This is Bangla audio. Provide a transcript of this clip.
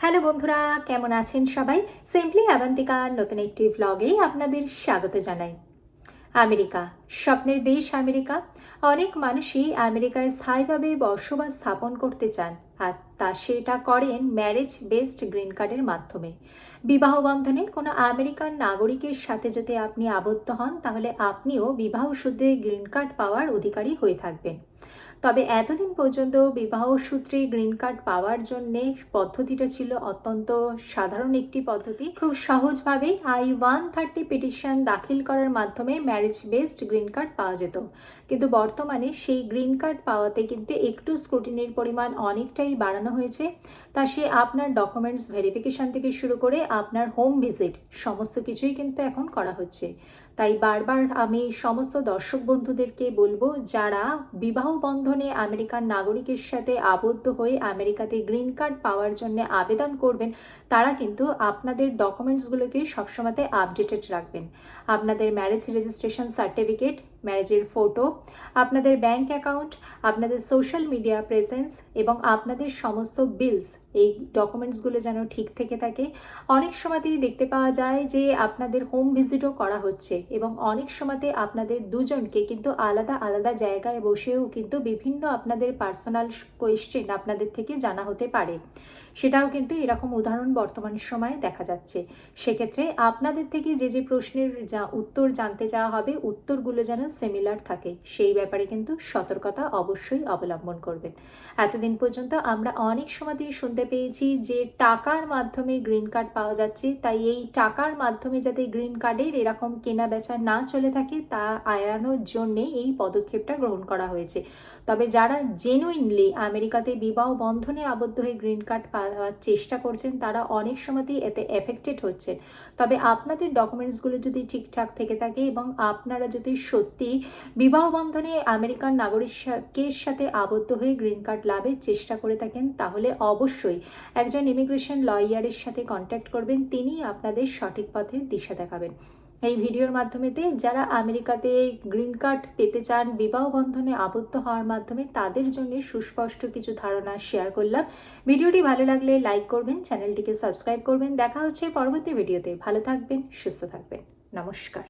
হ্যালো বন্ধুরা, কেমন আছেন সবাই? সিম্পলি অ্যাবান্তিকার নতুন একটি ভ্লগে আপনাদের স্বাগত জানাই। আমেরিকা, স্বপ্নের দেশ আমেরিকা। অনেক মানুষই আমেরিকায় স্থায়ীভাবে বসবাস স্থাপন করতে চান, আর তা সেটা করেন ম্যারেজ বেসড গ্রিন কার্ডের মাধ্যমে। বিবাহ বন্ধনে কোনো আমেরিকান নাগরিকের সাথে যদি আপনি আবদ্ধ হন, তাহলে আপনিও বিবাহ সূত্রে গ্রিন কার্ড পাওয়ার অধিকারী হয়ে থাকবেন। তবে এতদিন পর্যন্ত বিবাহ সূত্রে গ্রিন কার্ড পাওয়ার জন্যে পদ্ধতিটা ছিল অত্যন্ত সাধারণ একটি পদ্ধতি। খুব সহজভাবে আই ওয়ান থার্টি পিটিশন দাখিল করার মাধ্যমে ম্যারেজ বেসড গ্রিন কার্ড পাওয়া যেত। কিন্তু বর্তমানে সেই গ্রিন কার্ড পাওয়াতে কিন্তু একটু স্ক্রুটিনির পরিমাণ অনেকটাই বাড়ানো হয়েছে। তা সে আপনার ডকুমেন্টস ভেরিফিকেশন থেকে শুরু করে আপনার হোম ভিজিট সমস্ত কিছুই কিন্তু এখন করা হচ্ছে। তাই বারবার আমি সমস্ত দর্শক বন্ধুদেরকে বলব, যারা বিবাহ বন্ধনে আমেরিকান নাগরিকের সাথে আবদ্ধ হয়ে আমেরিকাতে গ্রিন কার্ড পাওয়ার জন্য আবেদন করবেন, তারা কিন্তু আপনাদের ডকুমেন্টসগুলোকে সবসময়তে আপডেটেড রাখবেন। আপনাদের ম্যারেজ রেজিস্ট্রেশন সার্টিফিকেট ম্যারেজের ফটো আপনাদের ব্যাংক অ্যাকাউন্ট আপনাদের সোশ্যাল মিডিয়া প্রেজেন্স এবং আপনাদের সমস্ত বিলস এই ডকুমেন্টসগুলো যেন ঠিক থেকে থাকে। অনেক সময়তেই দেখতে পাওয়া যায় যে আপনাদের হোম ভিজিটও করা হচ্ছে এবং অনেক সময়তে আপনাদের দুজনকে কিন্তু আলাদা আলাদা জায়গায় বসেও কিন্তু বিভিন্ন আপনাদের পার্সোনাল কোয়েশ্চেন আপনাদের থেকে জানা হতে পারে। সেটাও কিন্তু এরকম উদাহরণ বর্তমান সময়ে দেখা যাচ্ছে। সেক্ষেত্রে আপনাদের থেকে যে যে প্রশ্নের যা উত্তর জানতে চাওয়া হবে, উত্তরগুলো যেন সিমিলার থাকে। সেই ব্যাপারে কিন্তু সতর্কতা অবশ্যই অবলম্বন করবেন। এতদিন পর্যন্ত আমরা অনেক সময় দিয়ে শুনতে পেয়েছি যে টাকার মাধ্যমে গ্রিন কার্ড পাওয়া যাচ্ছে, তাই এই টাকার মাধ্যমে যাতে গ্রিন কার্ডের এরকম কেনা বেচা না চলে থাকে, তা এড়ানোর জন্যে এই পদক্ষেপটা গ্রহণ করা হয়েছে। তবে যারা জেনুইনলি আমেরিকাতে বিবাহ বন্ধনে আবদ্ধ হয়ে গ্রিন কার্ড পাওয়ার চেষ্টা করছেন, তারা অনেক সময়তেই এতে এফেক্টেড হচ্ছেন। তবে আপনাদের ডকুমেন্টসগুলো যদি ঠিকঠাক থেকে থাকে এবং আপনারা যদি সত্যি বিবাহ বন্ধনে আমেরিকান নাগরিকের সাথে আবদ্ধ হয়ে গ্রিন কার্ড লাভের চেষ্টা করে থাকেন, তাহলে অবশ্যই একজন ইমিগ্রেশন লয়ারের সাথে কন্ট্যাক্ট করবেন তিনি আপনাদের সঠিক পথে দিশা দেখাবেন। এই ভিডিওর মাধ্যমেতে যারা আমেরিকাতে গ্রিন কার্ড পেতে চান, বিবাহ বন্ধনে আবদ্ধ হওয়ার মাধ্যমে তাদের জন্য সুস্পষ্ট কিছু ধারণা শেয়ার করলাম। ভিডিওটি ভালো লাগলে লাইক করবেন, চ্যানেলটিকে সাবস্ক্রাইব করবেন। দেখা হচ্ছে পরবর্তী ভিডিওতে। ভালো থাকবেন, সুস্থ থাকবেন। নমস্কার।